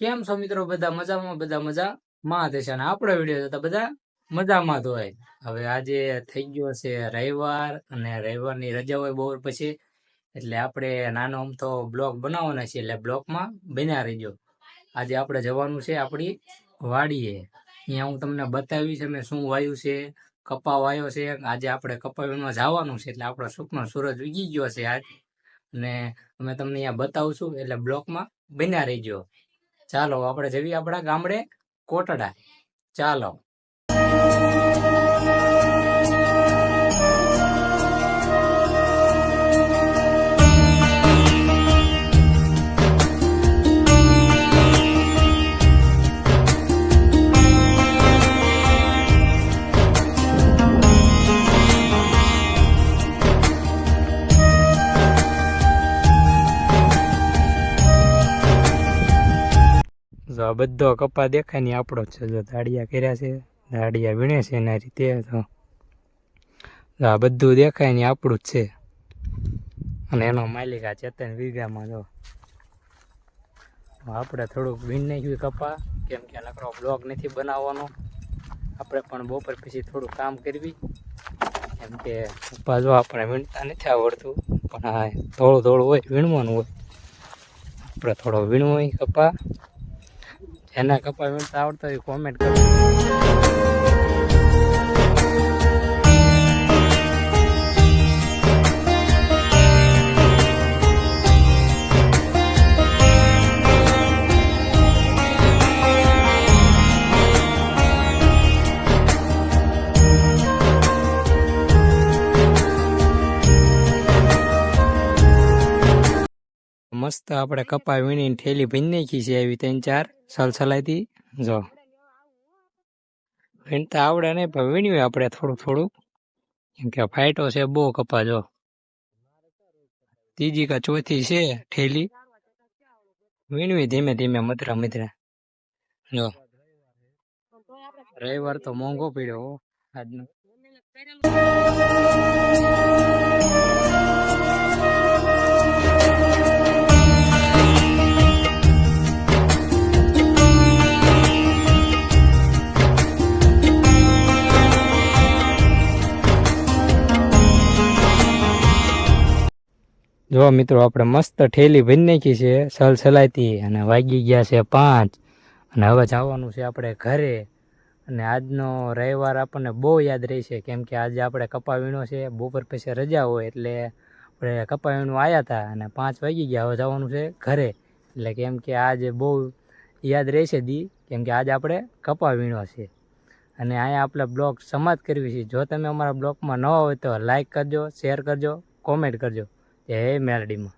કેમ છો મિત્રો? બધા મજામાં, બધા મજા માં દેશે અને આપણો વીડિયો જોતા બધા મજામાં હોય. હવે આજે થઈ ગયો છે રવિવાર અને રવિવારની રજા હોય બપોર પછી. એટલે આપણે નાનો અમથો બ્લોક બનાવવાનો છે એટલે બ્લોકમાં બન્યા રહીજો. આજે આપણે જવાનું છે આપણી વાડીએ. અહીંયા હું તમને બતાવ્યું છે મેં શું વાયું છે કપા વાયો છે. આજે આપણે કપા જવાનું છે. એટલે આપણો સુખનો સૂરજ ઉગી ગયો છે આજ. અને અમે તમને અહીંયા બતાવશું. એટલે બ્લોકમાં બન્યા રહીજો. ચાલો આપણે જઈએ આપણા ગામડે કોટડા. ચાલો. જો આ બધો કપા દેખાય ને આપણો જ છે. જો દાડિયા કર્યા છે દાડિયા વીણે છે એના રીતે તો આ બધું દેખાય ને આપણું જ છે. અને એનો માલિક આ ચેતન વીઘામાં જો આપણે થોડુંક વીણ નાખ્યું કપા, કેમ કે નકરો બ્લોગ નથી બનાવવાનો. આપણે પણ બપોર પછી થોડું કામ કરવી. કેમ કે કપા જો આપણે વીણતા નથી આવડતું, પણ હા થોડું થોડું હોય, વીણવાનું હોય. આપણે થોડો વીણવો હોય કપા. જેના કપા વીણતા આવડતા હોય કોમેન્ટ કરો. મસ્ત આપણે કપા વીણીને થેલી ભીન નાખી છે એવી ત્રણ ચાર. સલસલાઈથી જો. વીણતા આવડે નહીં, પણ વીણ્યું આપણે થોડું થોડું. કેમ કે ફાઇટો છે, બહુ કપા જો. ત્રીજી કા ચોથી છે, ઠેલી. વીણવી ધીમે ધીમે, મધરા મધરા. જો. રવિવાર તો મોંઘો પીડ્યો આજનો. જો મિત્રો, આપણે મસ્ત ઠેલી ભરી નાખી છે સલસલાઈથી અને વાગી ગયા છે પાંચ. અને હવે જવાનું છે આપણે ઘરે. અને આજનો રવિવાર આપણને બહુ યાદ રહેશે કેમ કે આજે આપણે કપા વીણો છે, બપોર પછી રજા હોય એટલે આપણે કપા વીણું આવ્યા હતા અને પાંચ વાગી ગયા, હવે જવાનું છે ઘરે. એટલે કેમ કે આજે બહુ યાદ રહેશે દી, કેમ કે આજે આપણે કપા વીણો છે. અને અહીંયા આપણે બ્લોગ સમાપ્ત કરવી છે. જો તમે અમારા બ્લોગમાં ન હોય તો લાઈક કરજો, શેર કરજો, કોમેન્ટ કરજો. જય મેલડીમાં.